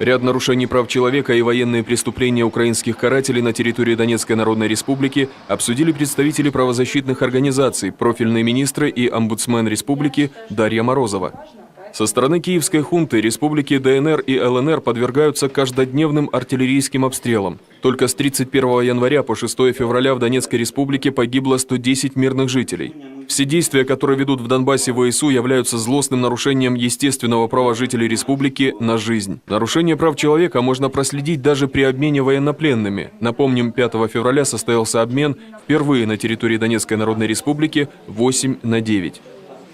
Ряд нарушений прав человека и военные преступления украинских карателей на территории Донецкой Народной Республики обсудили представители правозащитных организаций, профильные министры и омбудсмен республики Дарья Морозова. Со стороны киевской хунты республики ДНР и ЛНР подвергаются каждодневным артиллерийским обстрелам. Только с 31 января по 6 февраля в Донецкой республике погибло 110 мирных жителей. Все действия, которые ведут в Донбассе ВСУ, являются злостным нарушением естественного права жителей республики на жизнь. Нарушение прав человека можно проследить даже при обмене военнопленными. Напомним, 5 февраля состоялся обмен впервые на территории Донецкой Народной Республики 8 на 9.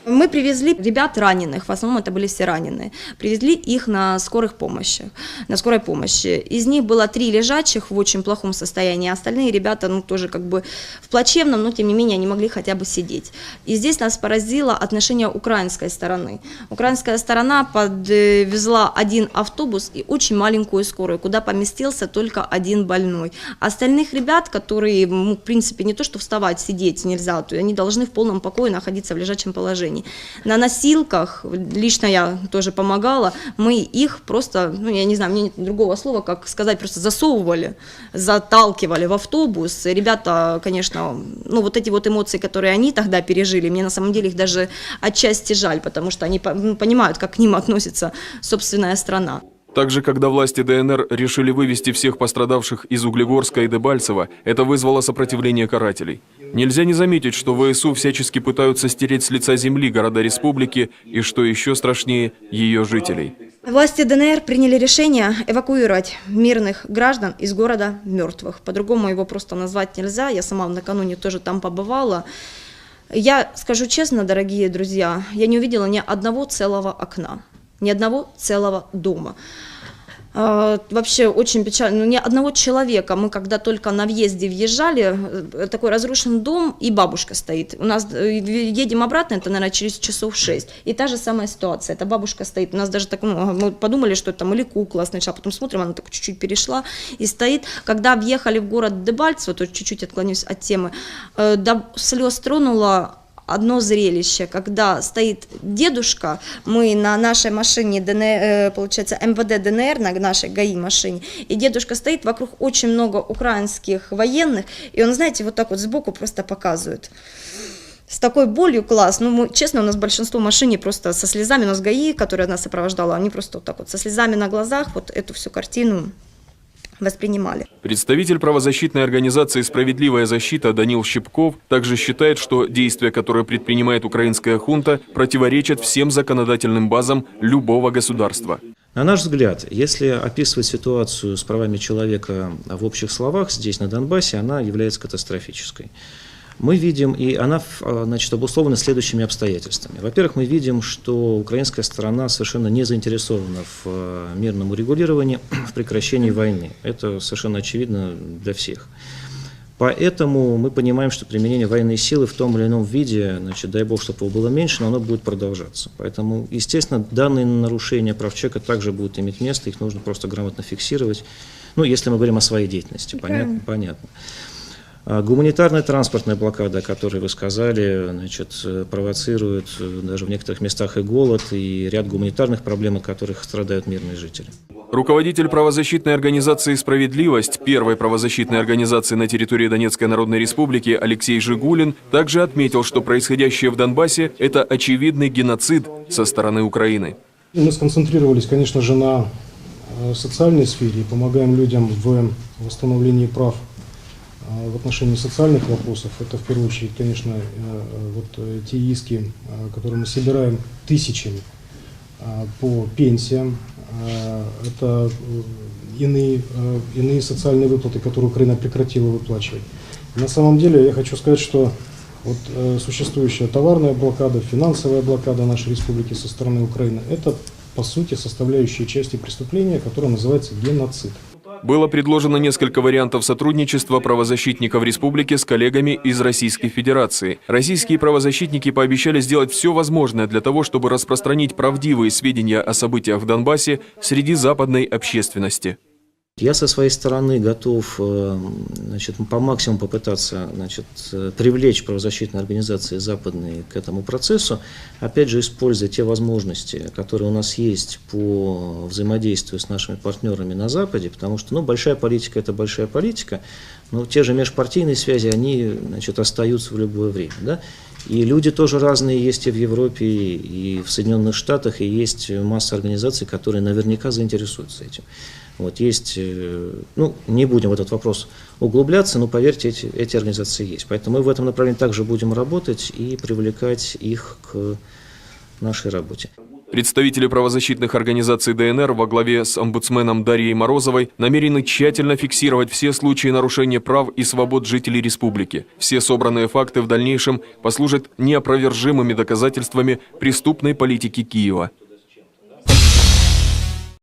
Мы привезли ребят раненых, в основном это были все раненые. Привезли их на скорых помощи, на скорой помощи. Из них было три лежачих в очень плохом состоянии, остальные ребята, ну, тоже как бы в плачевном, но тем не менее они могли хотя бы сидеть. И здесь нас поразило отношение украинской стороны. Украинская сторона подвезла один автобус и очень маленькую скорую, куда поместился только один больной. Остальных ребят, которые, ну, в принципе, не то что вставать, сидеть нельзя, то они должны в полном покое находиться в лежачем положении. На носилках, лично я тоже помогала, мы их просто, ну я не знаю, мне нет другого слова, как сказать, просто засовывали, заталкивали в автобус. Ребята, конечно, ну вот эти вот эмоции, которые они тогда пережили, мне на самом деле их даже отчасти жаль, потому что они ну, понимают, как к ним относится собственная страна. Также, когда власти ДНР решили вывести всех пострадавших из Углегорска и Дебальцева, это вызвало сопротивление карателей. Нельзя не заметить, что ВСУ всячески пытаются стереть с лица земли города республики и, что еще страшнее, ее жителей. Власти ДНР приняли решение эвакуировать мирных граждан из города мертвых. По-другому его просто назвать нельзя. Я сама накануне тоже там побывала. Я скажу честно, дорогие друзья, я не увидела ни одного целого окна, ни одного целого дома. А, Вообще очень печально. Ну, ни одного человека. Мы когда только на въезде въезжали, э, такой разрушен дом, и бабушка стоит. У нас э, едем обратно, это, наверное, через часов 6. И та же самая ситуация. Эта бабушка стоит. У нас даже так, ну, мы подумали, что это там или кукла сначала, потом смотрим, она так чуть-чуть перешла и стоит. Когда въехали в город Дебальцево, то чуть-чуть отклонюсь от темы, э, до слез тронула одно зрелище, когда стоит дедушка, мы на нашей машине, ДНР, э, получается, МВД ДНР, на нашей ГАИ машине, и дедушка стоит, вокруг очень много украинских военных, и он, знаете, вот так вот сбоку просто показывает. С такой болью класс. Ну, мы, честно, у нас большинство машине просто со слезами, у нас ГАИ, которая нас сопровождала, они просто вот так вот со слезами на глазах вот эту всю картину воспринимали. Представитель правозащитной организации «Справедливая защита» Данил Щипков также считает, что действия, которые предпринимает украинская хунта, противоречат всем законодательным базам любого государства. На наш взгляд, если описывать ситуацию с правами человека в общих словах здесь, на Донбассе, она является катастрофической. Мы видим, и она а, значит, обусловлена следующими обстоятельствами. Во-первых, мы видим, что украинская сторона совершенно не заинтересована в а, мирном урегулировании, в прекращении войны. Это совершенно очевидно для всех. Поэтому мы понимаем, что применение военной силы в том или ином виде, значит, дай бог, чтобы его было меньше, но оно будет продолжаться. Поэтому, естественно, данные нарушения прав человека также будут иметь место, их нужно просто грамотно фиксировать. Ну, если мы говорим о своей деятельности, понятно? понятно. А Гуманитарная транспортная блокада, о которой вы сказали, значит, э, провоцирует э, даже в некоторых местах и голод, и ряд гуманитарных проблем, от которых страдают мирные жители. Руководитель правозащитной организации «Справедливость», первой правозащитной организации на территории Донецкой Народной Республики Алексей Жигулин, также отметил, что происходящее в Донбассе – это очевидный геноцид со стороны Украины. Мы сконцентрировались, конечно же, на э, социальной сфере и помогаем людям в восстановлении прав в отношении социальных вопросов. Это в первую очередь, конечно, э, вот э, те иски, э, которые мы собираем тысячами э, по пенсиям. Это иные, иные социальные выплаты, которые Украина прекратила выплачивать. На самом деле я хочу сказать, что вот существующая товарная блокада, финансовая блокада нашей республики со стороны Украины, это по сути составляющая части преступления, которое называется геноцид. Было предложено несколько вариантов сотрудничества правозащитников республики с коллегами из Российской Федерации. Российские правозащитники пообещали сделать все возможное для того, чтобы распространить правдивые сведения о событиях в Донбассе среди западной общественности. Я со своей стороны готов э, значит, по максимуму попытаться значит, э, привлечь правозащитные организации западные к этому процессу, опять же, используя те возможности, которые у нас есть по взаимодействию с нашими партнерами на Западе, потому что ну, большая политика – это большая политика, но те же межпартийные связи, они значит, остаются в любое время. Да? И люди тоже разные есть и в Европе, и в Соединенных Штатах, и есть масса организаций, которые наверняка заинтересуются этим. Вот есть, э, ну, не будем в этот вопрос углубляться, но поверьте, эти, эти организации есть. Поэтому мы в этом направлении также будем работать и привлекать их к нашей работе. Представители правозащитных организаций ДНР во главе с омбудсменом Дарьей Морозовой намерены тщательно фиксировать все случаи нарушения прав и свобод жителей республики. Все собранные факты в дальнейшем послужат неопровержимыми доказательствами преступной политики Киева.